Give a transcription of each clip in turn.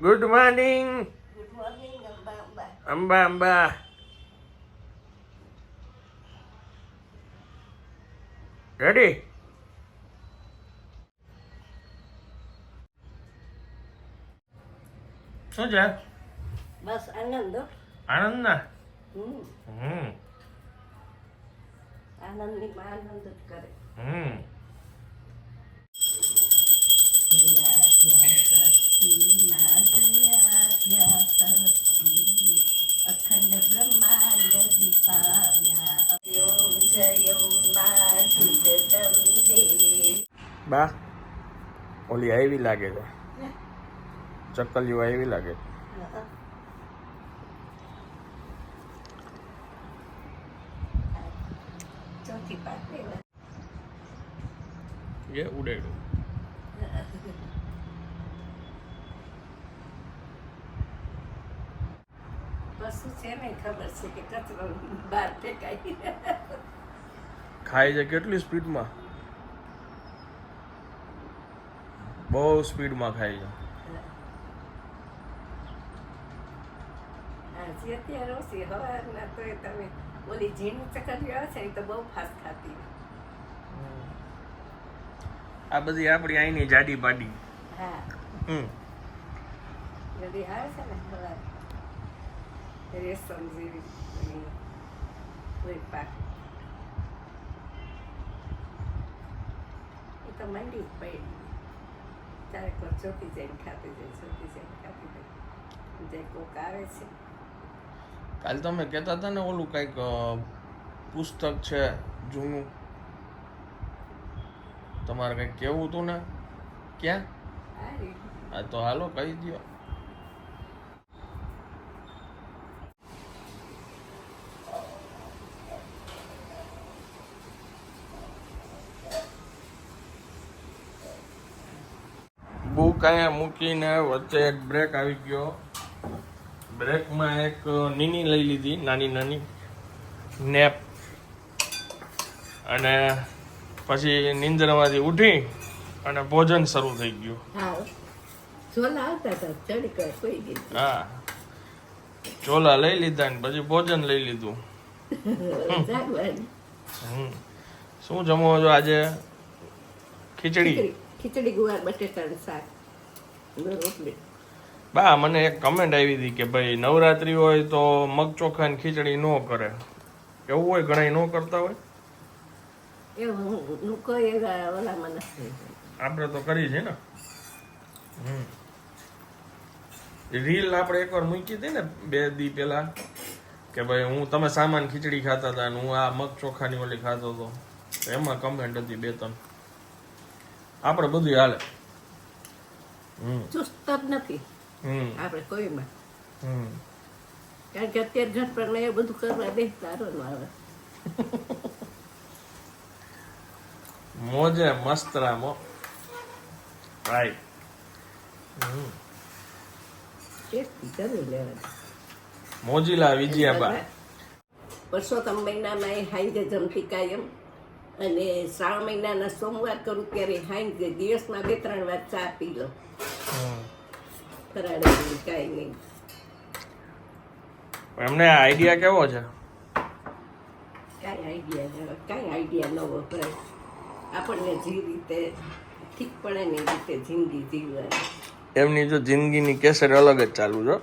Good morning good morning Amba Amba Amba Amba ready શું છે બસ આનંદ હો. આનંદ ના હમ હમ આનંદની માં આનંદ જ બા ઓલી આવી લાગે છે. ચક્કલીઓ આવી લાગે છે. એ ઉડેડું છે ને ખબર છે કે કચરો બહાર ફેંકાય. ખાય છે કેટલી સ્પીડમાં? બહુ સ્પીડમાં ખાય છે. અત્યારે ઓછી તો તમે ઓલી ઝીણી ચકલીઓ આવે છે એ તો બહુ ફાસ્ટ ખાતી આ બધી આપણી અહીંની જાડી પાડી હા. હમ. બધી આવે છે ને જેવી કોઈ પાક. એ તો મંડી પડી. કોઈ ચોકી જઈને ખાતી જાય ચોકી જઈને ખાતી જાય જે કોક આવે છે કાલ તમે કહેતા હતા ને ઓલું કંઈક પુસ્તક છે જૂનું તમારે કંઈક કેવું હતું ને ક્યાં હા તો હાલો કહી દો બુક અહીંયા મૂકીને વચ્ચે એક બ્રેક આવી ગયો. બ્રેકમાં એક નીની લઈ લીધી નાની નાની નેપ. અને પછી નિંદરમાંથી ઉઠી અને ભોજન શરૂ થઈ ગયું. હા. ચોલા લઈ લીધા ને પછી ભોજન લઈ લીધું. શું જમો છો આજે? ખીચડી. ખીચડી ગુવાર બટેટાનું શાક. રોટલી. બા મને એક કમેન્ટ આવી હતી કે ભાઈ નવરાત્રી હોય તો મગ ચોખા ને ખીચડી ન કરે. એવું હોય ઘણા ન કરતા હોય? આપણે તો કરી છે ને. રીલ આપણે એકવાર મૂકી હતી ને બે દી પેલા કે ભાઈ હું તમે સામાન ખીચડી ખાતા હતા ને હું આ મગ ચોખાની ઓલી ખાતો હતો. તો એમાં કમેન્ટ હતી બે ત્રણ. આપણે બધું હાલે. હમ. ચુસ્ત જ નથી. આપણે કોઈમાં. કારણ કે અત્યારે ઝટપટ એ બધું કરવા દે તારો આવે મોજે મસ્ત રામો. રાઈટ મોજીલા વિજયાબા. પરસોત્તમ મહિનામાં એ હાઈ જમતી કાયમ. અને શ્રાવણ મહિનાના સોમવાર કરું ત્યારે હાંજે દિવસમાં બે ત્રણ વાર ચા પી લો. ફરાળે કાંઈ નહીં. એમને આઈડિયા કેવો છે? કાંઈ આઈડિયા કાંઈ આઈડિયા ન વપરાય આપણને જે રીતે ઠીક પડે ને એ રીતે જિંદગી જીવવાની. એમની જો જિંદગીની કેસર અલગ જ ચાલુ છો.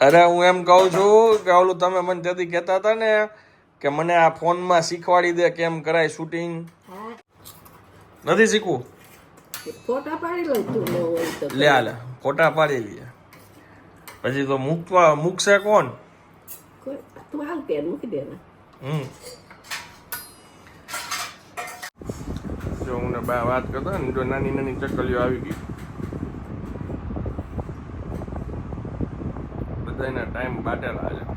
અરે હું એમ કહું છું કે ઓલું તમે મને ત્યાંથી કહેતા હતા ને કે મને આ ફોનમાં શીખવાડી દે કેમ કરાય શૂટિંગ નથી શીખવું? ફોટા પાડી લો તું લે આ લે ફોટા પાડી લઈએ. પછી તો મૂકવા મૂકશે કોણ? તું મૂકી દે હમ. જો હું ને બા વાત કરતા ને જો નાની નાની ચકલીઓ આવી ગઈ. બધાના ટાઈમ બાટેલા છે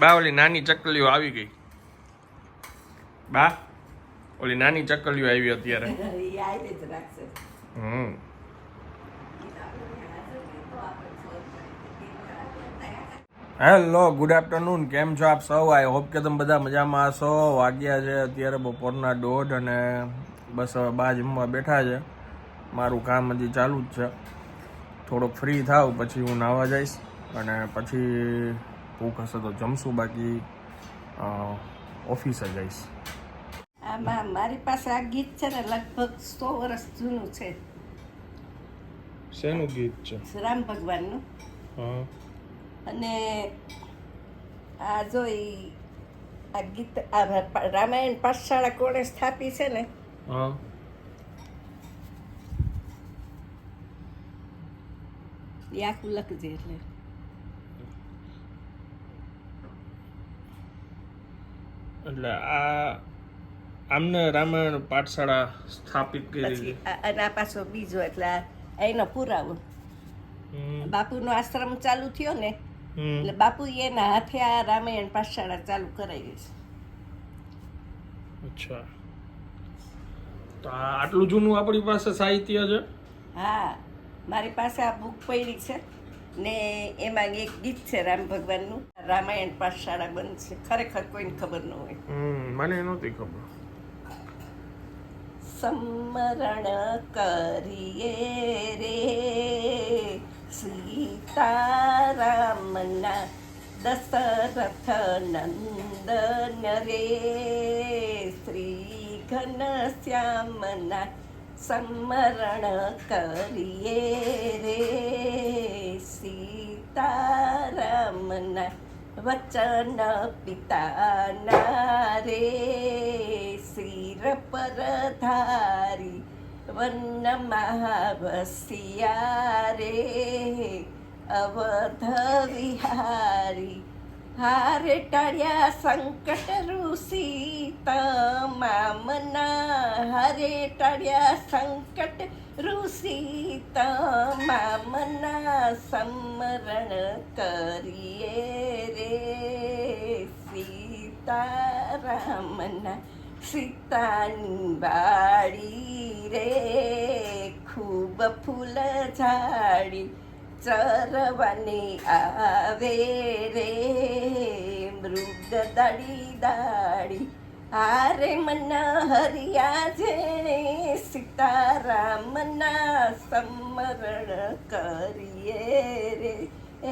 બા ઓલી નાની ચકલીઓ આવી ગઈ. બા ઓલી નાની ચકલીઓ આવી અત્યારે. હમ. હેલો ગુડ આફ્ટરનૂન કેમ છો આપ સૌ? આઈ હોપ કે તમે બધા મજામાં હશો. વાગ્યા છે અત્યારે બપોરના દોઢ અને બસ હવે બા જમવા બેઠા છે. મારું કામ હજી ચાલુ જ છે. થોડોક ફ્રી થાવ પછી હું નાહવા જઈશ. અને પછી ભૂખ હશે તો જમશું બાકી ઓફિસે જઈશ. આમાં મારી પાસે આ ગીત છે ને લગભગ સો વર્ષ જૂનું છે. શેનું ગીત છે? રામ ભગવાનનું. અને આ જો આ ગીત આ રામાયણ પાઠશાળા કોણે સ્થાપી છે ને? આખું લખજે એટલે. એટલે આ આમને રામાયણ પાઠશાળા સ્થાપિત કરી અને આ પાછો બીજો એટલે એનો પુરાવો. બાપુનો આશ્રમ ચાલુ થયો ને. એટલે બાપુ એના હાથે આ રામાયણ પાઠશાળા ચાલુ કરાવી છે. અચ્છા. તો આટલું જૂનું આપણી પાસે સાહિત્ય છે? હા મારી પાસે આ બુક પડી છે. ને એમાં એક ગીત છે રામ ભગવાનનું. રામાયણ પાઠશાળા બંધ છે. ખરેખર કોઈને ખબર ન હોય. મને નહોતી ખબર. સમરણ કરીએ રે સીતારામના દશરથ નંદન રે. શ્રી ઘનશ્યામના સમરણ કરીએ રે સીતારામના વચન પિતાના રે શિર પર ધારી વન મહાવસિયા રે અવધ વિહારી હારે ટાળ્યા સંકટ ઋષિ મામના હારે ટાળ્યા સંકટ ઋષિ મામના સમરણ કરીએ રે સીતારામના. સીતાની વાડી રે ખૂબ ફૂલ ઝાડી ચરવાની આવે રે મૃગ દાડી દાડી હારે મના હરિયા છે સીતારામના સમરણ કરીએ રે એ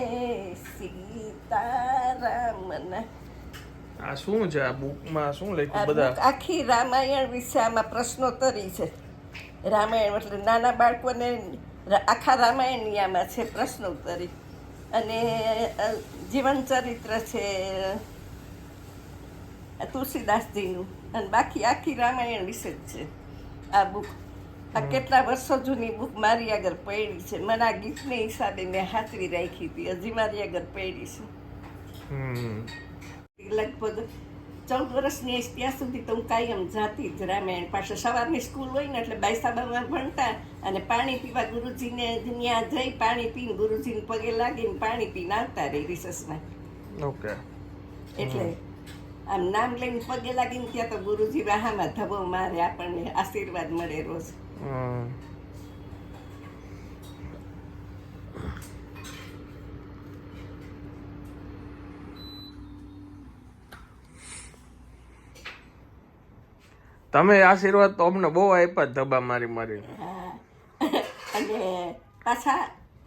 સીતારામના આ શું છે? આ બુકમાં શું લખ્યું? બધા? આખી રામાયણ વિશે આમાં પ્રશ્નોત્તરી છે. રામાયણ એટલે નાના બાળકોને આખા રામાયણની આમાં છે પ્રશ્નોત્તરી. અને જીવનચરિત્ર જીવન ચરિત્ર છે તુલસીદાસજીનું. અને બાકી આખી રામાયણ વિશે જ છે આ બુક. આ કેટલા વર્ષો જૂની બુક મારી આગળ પડી છે. મને આ ગીતને હિસાબે મેં હાથવી રાખી હતી. હજી મારી આગળ પડી છે. લગભગ ચૌદ વર્ષની એજ ત્યાં સુધી તો હું કાયમ જાતી જ રામાયણ પાસે સવારની સ્કૂલ હોય ને એટલે બાઈસાબામાં ભણતા અને પાણી પીવા ગુરુજીને ત્યાં જઈ પાણી પીને ગુરુજીને પગે લાગીને પાણી પીને આવતા રહી રિસર્ચમાં. ઓકે. એટલે આમ નામ લઈને પગે લાગીને ત્યાં તો ગુરુજી વાહામાં ધબો મારે આપણને આશીર્વાદ મળે રોજ. તમે આશીર્વાદ તો અમને બહુ આપ્યા ધબા મારી મારી અને પાછા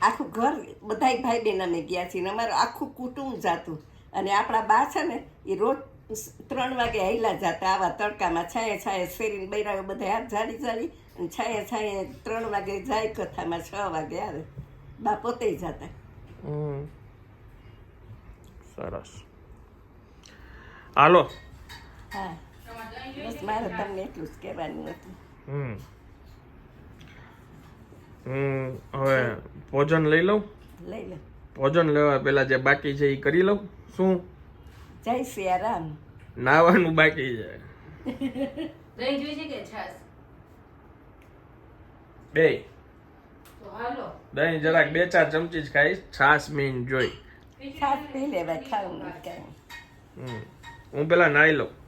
આખું ઘર બધાય ભાઈ બહેન અમે ગયા છીએ અમારું આખું કુટુંબ જાતું. અને આપણા બા છે ને એ રોજ ત્રણ વાગે હૈલા જતા આવા તડકામાં છાંયે છાંયે શેરીને બૈરાઓ બધા હાથ જાડી જાડી અને છાંયે છાંયે ત્રણ વાગે જાય કથામાં છ વાગે આવે. બા પોતે જતા. સરસ. હાલો. હા. બસ મારે તમને એટલું જ કહેવાનું હતું. હમ. હું હવે ભોજન લઈ લઉં? લઈ લે. ભોજન લેવા પેલા જે બાકી છે એ કરી લઉં. શું? જય સિયારામ. નાવાનું બાકી છે. દહીં કે બે. તો દહીં જરાક બે ચાર ચમચી જ ખાઈશ. છાશ મીન જોઈ. છાશ પી લેવાય ખાવું હમ. હું પેલા નાઈ લઉં.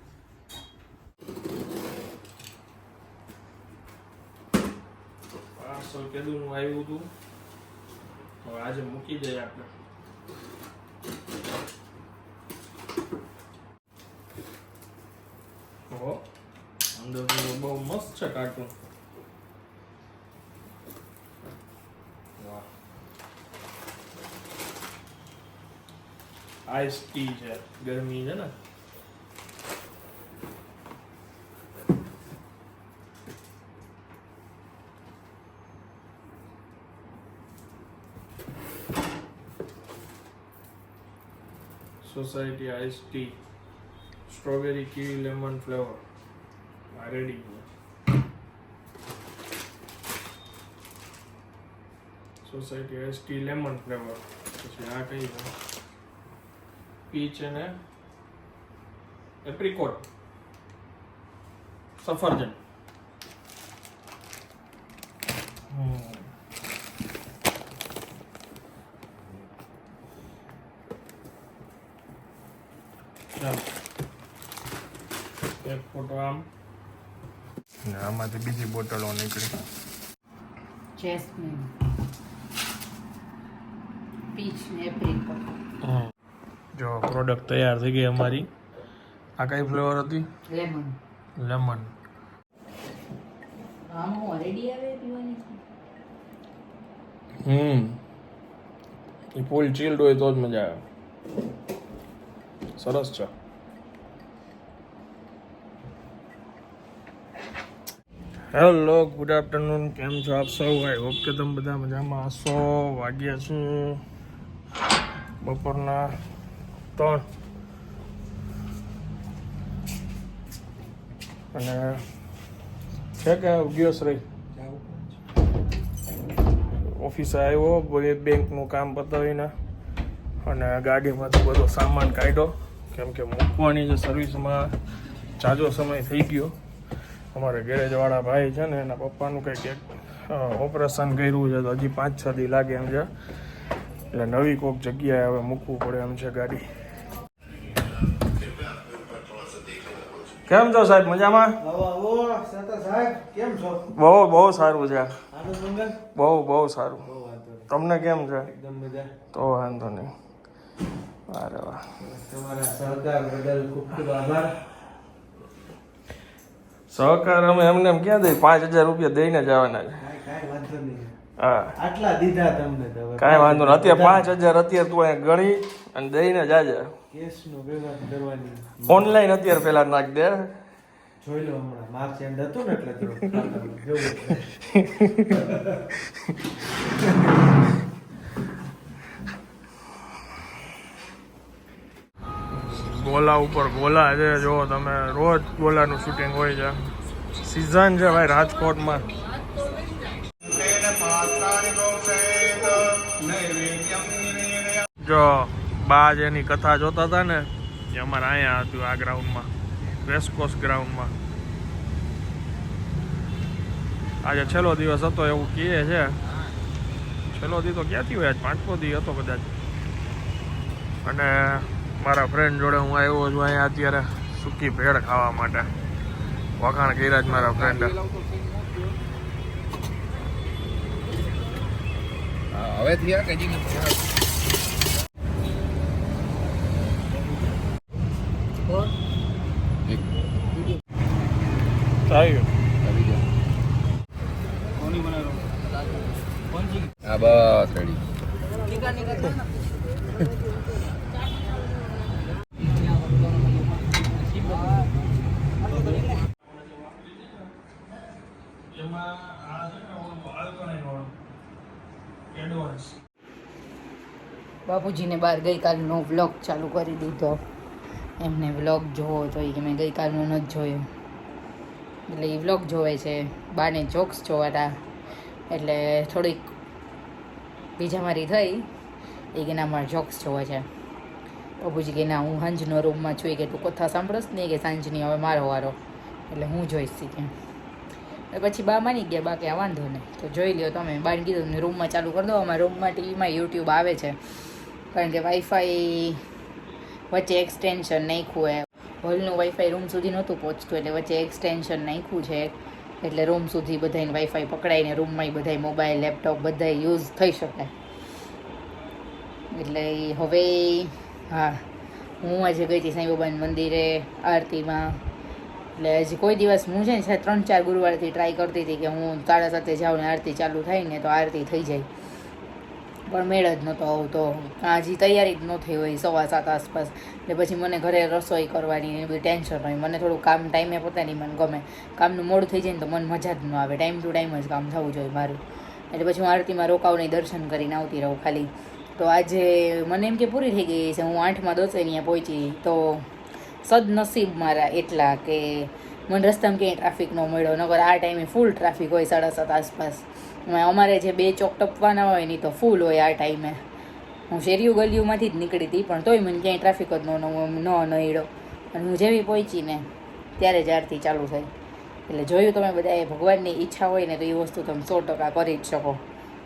પાર્સલ કેદુનું આવ્યું હતું. હવે આજે મૂકી દઈએ આપણે. બહુ મસ્ત છે કાર્ટૂન. આઈસ ટી છે. ગરમી છે ને? Society ice tea strawberry kiwi lemon flavour આ ready society ice tea lemon flavour પછી આ કઈ પીચ અને એપ્રિકોટ સફરજન. હમ. ચાલો ફોટો આમ ને આમાંથી બીજી બોટલો નીકળી. જેસ્મિન પીચ ને એપ્રિકોટ જો પ્રોડક્ટ તૈયાર થઈ ગઈ અમારી. આ કઈ ફ્લેવર હતી? લેમન. લેમન. આમ હું આવે પીવાની? હમ. એ ફૂલ ચીલ્ડ હોય તો જ મજા આવે. સરસ છે. હેલો ગુડ આફ્ટરનૂન કેમ છો આપ સૌ? આઈ હોપ કે તમે બધા મજામાં હશો. વાગ્યા છે બપોરના ત્રણ. અને છે કે ગયો રહી ઓફિસે આવ્યો બેંકનું કામ પતાવીને અને ગાડીમાંથી બધો સામાન કાઢ્યો. કેમ કે મૂકવાની જે સર્વિસમાં જાજો સમય થઈ ગયો. અમારે ગેરેજવાળા ભાઈ છે ને એના પપ્પાનું કંઈક ઓપરેશન કર્યું છે તો હજી પાંચ છ દી લાગે એમ છે. એટલે નવી કોઈક જગ્યાએ હવે મૂકવું પડે એમ છે ગાડી. કેમ છો સાહેબ? મજામાં? બહુ બહુ સારું છે. બહુ બહુ સારું. તમને કેમ છે? તો વાંધો નહીં. અરે વાહ તમારા સરકાર બદલ ખૂબ ખૂબ આભાર. સહકાર અમે એમને એમ ક્યાં દઈ પાંચ હજાર રૂપિયા દઈને જવાના છે. કાંઈ કાંઈ વાંધો નહીં. હા. આટલા દીધા તમને કાંઈ વાંધો નહીં. અત્યારે પાંચ હજાર અત્યારે તું અહીંયા ગણી અને દઈને જાજે કેસનું કરવાની. ઓનલાઈન અત્યારે પેલા નાખ દે. જોઈ લો હમણાં. માર્ચ એન્ડ હતું ને એટલે થોડું ખાતામાં જોવું ગોલા ઉપર ગોલા છે, જો તમે રોજ ગોલાનું શૂટિંગ હોય છે. સિઝન છે ભાઈ રાજકોટમાં. જો બા જેની કથા જોતા હતા ને, એ અમારે અહીંયા હતું આ ગ્રાઉન્ડમાં રેસકોસ ગ્રાઉન્ડમાં આજે છેલ્લો દિવસ હતો એવું કહે છે. છેલ્લો દી તો ક્યાંથી હોય? આજ પાંચમો દી હતો કદાચ. અને મારા ફ્રેન્ડ જોડે હું આવ્યો છું અહીંયા અત્યારે સૂકી ભેળ ખાવા માટે. વખાણ કર્યા જ મારા ફ્રેન્ડે હવે થયા કે હજી નથી? એક આવ્યું આવી જાઓ. હા બસ રેડી બાપુજીને બહાર ગઈકાલનો વ્લોગ ચાલુ કરી દીધો. એમને વ્લોગ જોવો જોઈએ કે મેં ગઈકાલનો નથી જોયો. એટલે એ વ્લોગ જોવે છે. બાને જોક્સ જોવાતા. એટલે થોડીક બીજામારી થઈ. એ કે ના, મારે જોક્સ જોવે છે. બાપુજી કે ના, હું સાંજનો રૂમમાં છું. કે, તું કથા સાંભળશ ને? કે, સાંજની, હવે મારો વારો. એટલે હું જોઈશ કે. પછી બા માની ગયા બા કે આ વાંધો નહીં. તો જોઈ લ્યો તમે. બાને કીધું, રૂમમાં ચાલુ કરી દો. અમારા રૂમમાં ટીવીમાં યુટ્યુબ આવે છે. કારણ કે વાઈફાઈ વચ્ચે એક્સટેન્શન નાખ્યું એ. હોલનું વાઈફાઈ રૂમ સુધી નહોતું પહોંચતું, એટલે વચ્ચે એક્સટેન્શન નાખ્યું છે. એટલે રૂમ સુધી બધાને વાઈફાઈ પકડાઈને રૂમમાં બધાય મોબાઈલ લેપટોપ બધાય યુઝ થઈ શકે. એટલે હવે હા, હું આજે ગઈ હતી સાંઈ બાબાના મંદિરે આરતીમાં. એટલે હજી કોઈ દિવસ હું છે ને ત્રણ ચાર ગુરુવારથી ટ્રાય કરતી હતી કે હું સાડા સાતે જાઉં ને આરતી ચાલુ થાય ને તો આરતી થઈ જાય. પણ મેળ જ નહોતો આવતો. હજી તૈયારી જ ન થઈ હોય સવા સાત આસપાસ. એટલે પછી મને ઘરે રસોઈ કરવાની એ બધી ટેન્શન હોય. મને થોડું કામ ટાઈમે પતે નહીં, મને ગમે. કામનું મોડું થઈ જાય ને તો મને મજા જ ન આવે. ટાઈમ ટુ ટાઈમ જ કામ થવું જોઈએ મારું. એટલે પછી હું આરતીમાં રોકાવને દર્શન કરીને આવતી રહું ખાલી. તો આજે મને એમ કે પૂરી થઈ ગઈ છે. હું આઠમાં દસે અહીંયા પહોંચી. તો સદનસીબ મારા એટલા કે મને રસ્તામાં ક્યાંય ટ્રાફિક ન મળ્યો નગર આ ટાઈમે ફૂલ ટ્રાફિક હોય સાડા સાત આસપાસ. અમારે જે બે ચોક ટપવાના હોય ને તો ફૂલ હોય આ ટાઈમે હું શેરીઓ ગલીઓમાંથી જ નીકળી હતી, પણ તોય મને ક્યાંય ટ્રાફિક જ ન નડ્યો. અને હું જેવી પહોંચીને ત્યારે જ ચાલુ થઈ. એટલે જોયું તમે બધાએ ભગવાનની ઈચ્છા હોય ને તો એ વસ્તુ તમે સો ટકા કરી જ શકો.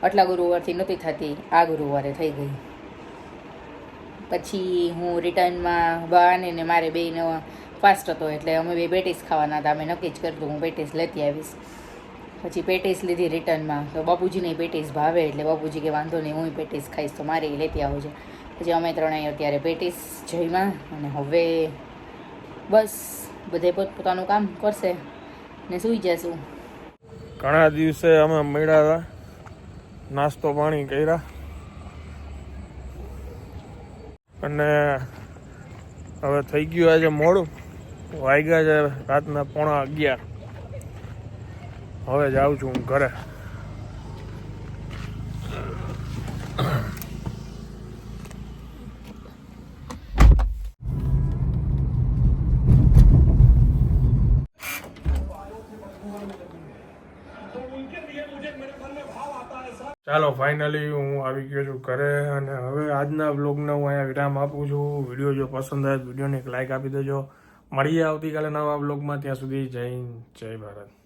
આટલા ગુરુવારથી નહોતી થતી, આ ગુરુવારે થઈ ગઈ. પછી હું રિટર્નમાં બાને ને મારે બેને ફાસ્ટ હતો એટલે અમે બે પેટીસ ખાવાના હતા. અમે નક્કી જ કર્યું હું પેટીસ લેતી આવીશ. પછી પેટીસ લીધી રિટર્નમાં. તો બાપુજીને પેટીસ ભાવે એટલે બાપુજી કે વાંધો નહીં, હું પેટીસ ખાઈશ તો મારે લેતી આવું છે. પછી અમે ત્રણેય અત્યારે પેટીસ જઈમાં અને હવે બસ બધે પોતપોતાનું કામ કરશે ને સૂઈ જશું. ઘણા દિવસે અમે મળ્યા હતા, નાસ્તો પાણી કર્યા. અને હવે થઈ ગયું આજે મોડું. વાગ્યા છે રાતના પોણા અગિયાર. હવે જાઉં છું હું ઘરે. ચાલો ફાઇનલી હું આવી ગયો છું ઘરે અને હવે આજના બ્લોગને હું અહીંયા વિરામ આપું છું. વીડિયો જો પસંદ આવે વિડીયોને એક લાઇક આપી દેજો. મળીએ આવતીકાલે નવા બ્લોગમાં ત્યાં સુધી જય જય ભારત.